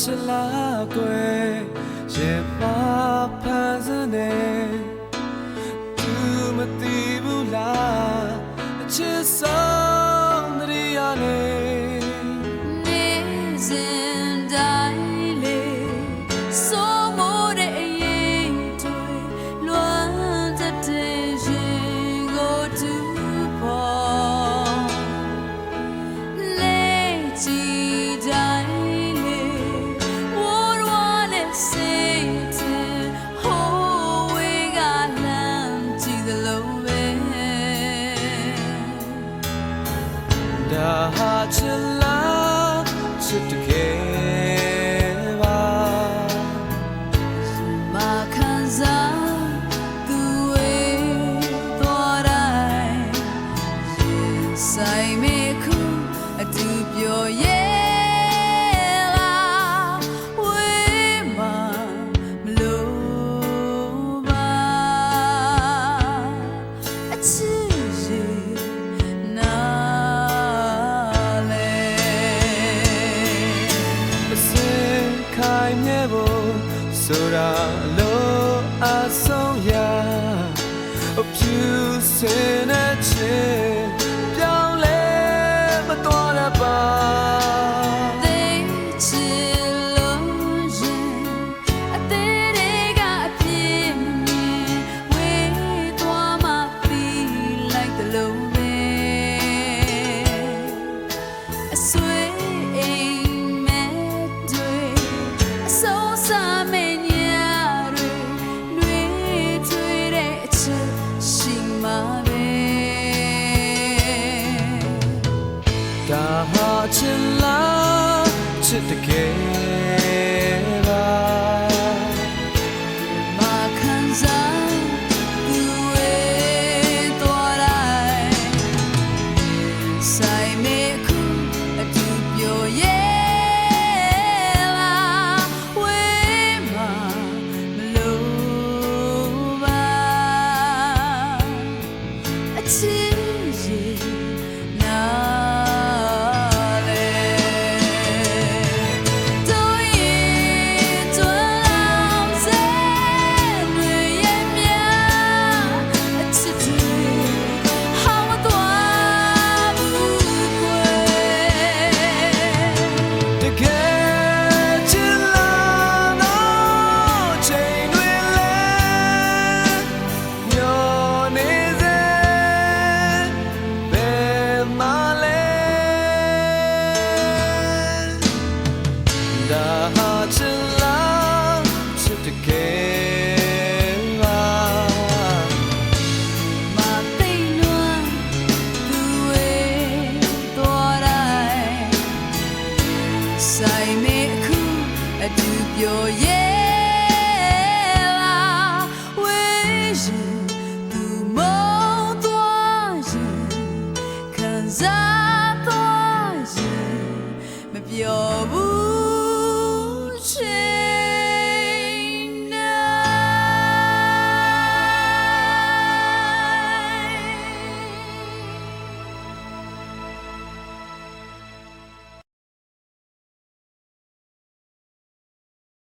ချစ်လာကွယ်ရေ ဟာချလာစစ်တက ရာအပြူစင်တဲ့ချင်း စစ်တကယ်ပါမခံစားဆိုင်မေခုအတူပြောရဲ့ to 有夜了，为谁独梦多日？看咱多日